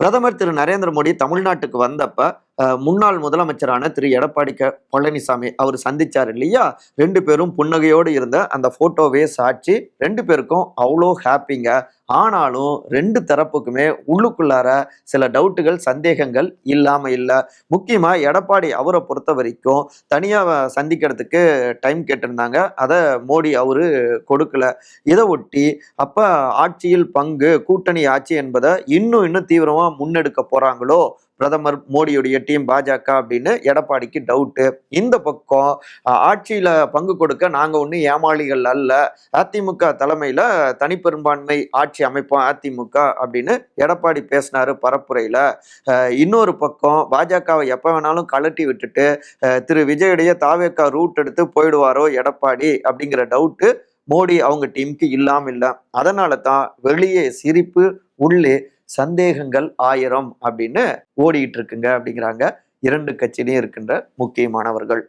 பிரதமர் திரு நரேந்திர மோடி தமிழ்நாட்டுக்கு வந்தப்ப முன்னாள் முதலமைச்சரான திரு. எடப்பாடி க பழனிசாமி அவர் சந்திச்சார் இல்லையா? ரெண்டு பேரும் புன்னகையோடு இருந்த அந்த போட்டோவே சாட்சி. ரெண்டு பேருக்கும் அவ்வளோ ஹாப்பிங்க. ஆனாலும் ரெண்டு தரப்புக்குமே உள்ளுக்குள்ளார சில டவுட்டுகள் சந்தேகங்கள் இல்லாமல் இல்லை. முக்கியமாக எடப்பாடி அவரை பொறுத்த வரைக்கும் தனியாக சந்திக்கிறதுக்கு டைம் கேட்டிருந்தாங்க. அதை மோடி அவரு கொடுக்கல. இதை ஒட்டி அப்போ ஆட்சியில் பங்கு கூட்டணி ஆட்சி என்பதை இன்னும் இன்னும் தீவிரமாக முன்னெடுக்க போகிறாங்களோ பிரதமர் மோடியுடைய டீம் பாஜக அப்படின்னு எடப்பாடிக்கு டவுட்டு இந்த பக்கம் ஆட்சியில் பங்கு கொடுக்க நாங்கள் ஒன்றும் ஏமாளிகள் அல்ல. அதிமுக தலைமையில் தனிப்பெரும்பான்மை ஆட்சி அமைப்போம் அதிமுக அப்படின்னு எடப்பாடி பேசினாரு பரப்புரையில். இன்னொரு பக்கம் பாஜகவை எப்போ வேணாலும் கழட்டி விட்டுட்டு திரு விஜயுடைய தாவேக்கா ரூட் எடுத்து போயிடுவாரோ எடப்பாடி அப்படிங்கிற டவுட்டு மோடி அவங்க டீமுக்கு இல்லாமல் இல்லை. அதனால தான் வெளியே சிரிப்பு உள்ளே சந்தேகங்கள் ஆயிரம் அப்படின்னு ஓடிட்டு இருக்குங்க அப்படிங்கிறாங்க. இரண்டு கட்சியிலையும் இருக்கின்ற முக்கியமானவர்கள்.